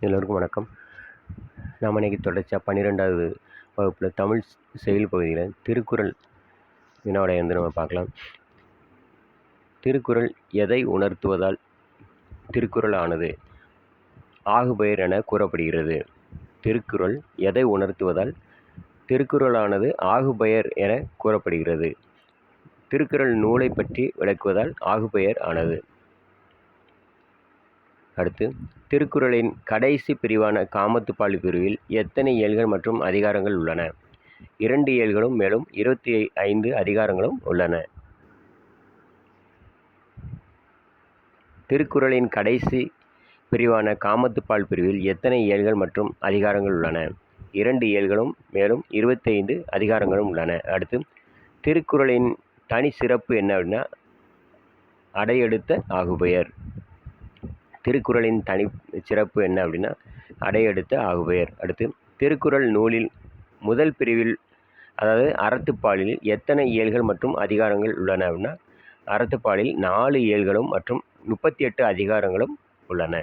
எல்லோருக்கும் வணக்கம். நாம் இன்றைக்கி தொடர்ச்சியாக பன்னிரெண்டாவது வகுப்பில் தமிழ் செயல் பகுதியில் திருக்குறள் வினாவுடைய வந்து நம்ம பார்க்கலாம். திருக்குறள் எதை உணர்த்துவதால் திருக்குறள் ஆனது ஆகுபெயர் என கூறப்படுகிறது. திருக்குறள் எதை உணர்த்துவதால் திருக்குறளானது ஆகுபெயர் என கூறப்படுகிறது. திருக்குறள் நூலை பற்றி விளக்குவதால் ஆகுபெயர் ஆனது. அடுத்து திருக்குறளின் கடைசி பிரிவான காமத்துப்பால் பிரிவில் எத்தனை இயல்கள் மற்றும் அதிகாரங்கள் உள்ளன? இரண்டு இயல்களும் மேலும் இருபத்தி ஐந்து அதிகாரங்களும் உள்ளன. திருக்குறளின் கடைசி பிரிவான காமத்துப்பால் பிரிவில் எத்தனை இயல்கள் மற்றும் அதிகாரங்கள் உள்ளன? இரண்டு இயல்களும் மேலும் இருபத்தைந்து அதிகாரங்களும் உள்ளன. அடுத்து திருக்குறளின் தனி சிறப்பு என்ன அப்படின்னா அடையெடுத்த ஆகுபெயர். திருக்குறளின் தனி சிறப்பு என்ன அப்படின்னா அடையெடுத்த ஆகுபெயர். அடுத்து திருக்குறள் நூலில் முதல் பிரிவில் அதாவது அறத்துப்பாலில் எத்தனை இயல்கள் மற்றும் அதிகாரங்கள் உள்ளன அப்படின்னா அறத்துப்பாலில் நாலு இயல்களும் மற்றும் முப்பத்தி எட்டு அதிகாரங்களும் உள்ளன.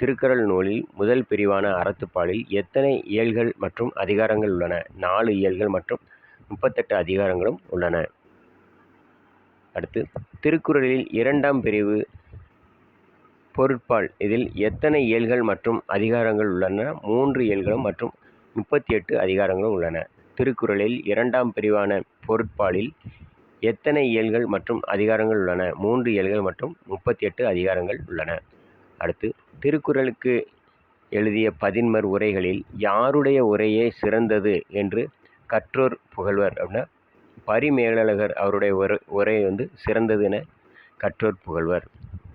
திருக்குறள் நூலில் முதல் பிரிவான அறத்துப்பாலில் எத்தனை இயல்கள் மற்றும் அதிகாரங்கள் உள்ளன? நாலு இயல்கள் மற்றும் முப்பத்தெட்டு அதிகாரங்களும் உள்ளன. அடுத்து திருக்குறளில் இரண்டாம் பிரிவு பொருட்பால். இதில் எத்தனை இயல்கள் மற்றும் அதிகாரங்கள் உள்ளன? மூன்று இயல்களும் மற்றும் முப்பத்தி எட்டு அதிகாரங்களும் உள்ளன. திருக்குறளில் இரண்டாம் பிரிவான பொருட்பாலில் எத்தனை இயல்கள் மற்றும் அதிகாரங்கள் உள்ளன? மூன்று இயல்கள் மற்றும் முப்பத்தி எட்டு அதிகாரங்கள் உள்ளன. அடுத்து திருக்குறளுக்கு எழுதிய பதின்மர் உரைகளில் யாருடைய உரையே சிறந்தது என்று கற்றோர் புகழ்வர் அப்படின்னா பரிமேலழகர் அவருடைய உரை உரை வந்து சிறந்தது என கற்றோர் புகழ்வர்.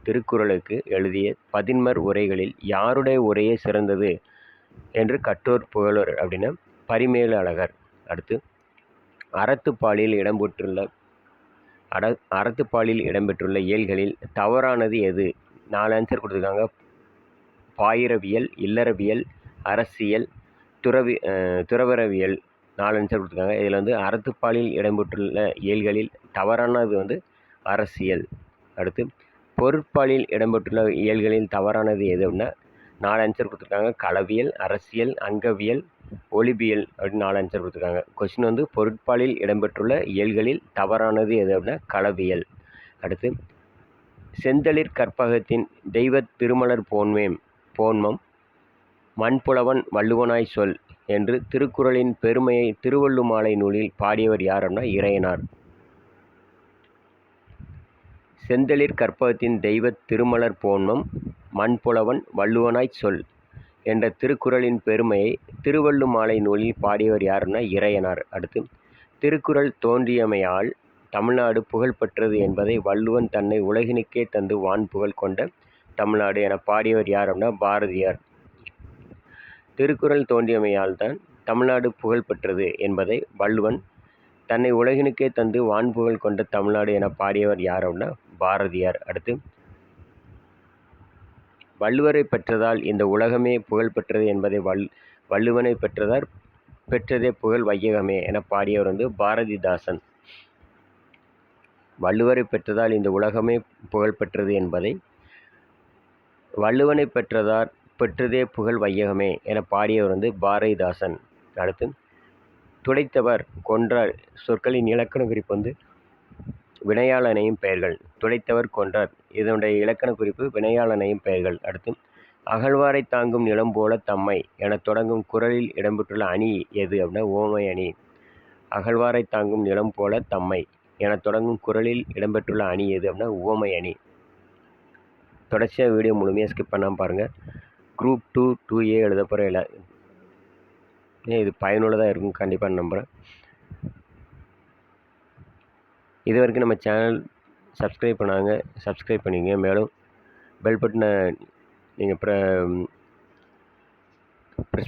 திருக்குறளுக்கு எழுதிய பதின்மர் உரைகளில் யாருடைய உரையே சிறந்தது என்று கற்றோர் புகழோர் அப்படின்னா பரிமேலு அழகர். அடுத்து அறத்துப்பாலில் இடம்பெற்றுள்ள அட அறத்துப்பாலில் இடம்பெற்றுள்ள இயல்களில் தவறானது எது? நாலு ஆன்சர் கொடுத்துருக்காங்க. பாயிரவியல் இல்லறவியல் அரசியல் துறவி துறவரவியல் நாலு ஆன்சர் கொடுத்துருக்காங்க. இதில் வந்து அறத்துப்பாலில் இடம்பெற்றுள்ள இயல்களில் தவறானது வந்து அரசியல். அடுத்து பொருட்பாலியல் இடம்பெற்றுள்ள இயல்களில் தவறானது எது அப்படின்னா நாலு ஆன்சர் கொடுத்துருக்காங்க. களவியல் அரசியல் அங்கவியல் ஒலிபியல் அப்படின்னு நாலு ஆன்சர் கொடுத்துருக்காங்க. கொஸ்டின் வந்து பொருட்பாலில் இடம்பெற்றுள்ள இயல்களில் தவறானது எது அப்படின்னா களவியல். அடுத்து செந்தளிர் கற்பகத்தின் தெய்வ திருமலர் போன்மேம் போன்மம் மண்புலவன் வள்ளுவனாய் சொல் என்று திருக்குறளின் பெருமையை திருவள்ளுமாலை நூலில் பாடியவர் யார் அப்படின்னா இறையனார். செந்தளிர் கற்பகத்தின் தெய்வத் திருமலர் போன்மம் மண்புலவன் வள்ளுவனாய்ச் சொல் என்ற திருக்குறளின் பெருமையை திருவள்ளுமாலை நூலில் பாடியவர் யாருன்னா இறையனார். அடுத்து திருக்குறள் தோன்றியமையால் தமிழ்நாடு புகழ்பெற்றது என்பதை வள்ளுவன் தன்னை உலகினுக்கே தந்து வான் புகழ் கொண்ட தமிழ்நாடு என பாடியவர் யார் அப்படின்னா பாரதியார். திருக்குறள் தோன்றியமையால் தான் தமிழ்நாடு புகழ்பெற்றது என்பதை வள்ளுவன் தன்னை உலகினுக்கே தந்து வான்புகழ் கொண்ட தமிழ்நாடு என பாடியவர் யார் அப்படின்னா பாரதியார். அடுத்து வள்ளுவரை பெற்றதால் இந்த உலகமே புகழ் பெற்றது என்பதை வல் வள்ளுவனை பெற்றதார் பெற்றதே புகழ் வையகமே என பாடியவர் வந்து பாரதிதாசன். வள்ளுவரை பெற்றதால் இந்த உலகமே புகழ் பெற்றது என்பதை வள்ளுவனை பெற்றதார் பெற்றதே புகழ் வையகமே என பாடியவர் வந்து பாரதிதாசன். அடுத்து துடைத்தவர் கொன்றார் சொற்களின் இலக்கண குறிப்பு வந்து வினையாளனையும் பெயர்கள். துடைத்தவர் கொன்றார் இதனுடைய இலக்கண குறிப்பு வினையாளனையும் பெயர்கள். அடுத்து அகழ்வாரை தாங்கும் நிலம் போல தம்மை என தொடங்கும் குரலில் இடம்பெற்றுள்ள அணி எது அப்படின்னா ஓமை அணி. அகழ்வாரை தாங்கும் நிலம் போல தம்மை என தொடங்கும் குரலில் இடம்பெற்றுள்ள அணி எது அப்படின்னா உவமை அணி. தொடர்ச்சியாக வீடியோ முழுமையாக ஸ்கிப் பண்ணாமல் பாருங்கள் குரூப் டூ டூ ஏ எழுத போகிற இது பயனுள்ளதாக இருக்கும் கண்டிப்பாக நம்புகிறேன் இது வரைக்கும் நம்ம சேனல் சப்ஸ்கிரைப் பண்ணாங்க சப்ஸ்கிரைப் பண்ணிங்க மேலும் பெல் பட்டனை நீங்கள் ப்ர ப்ரெஸ்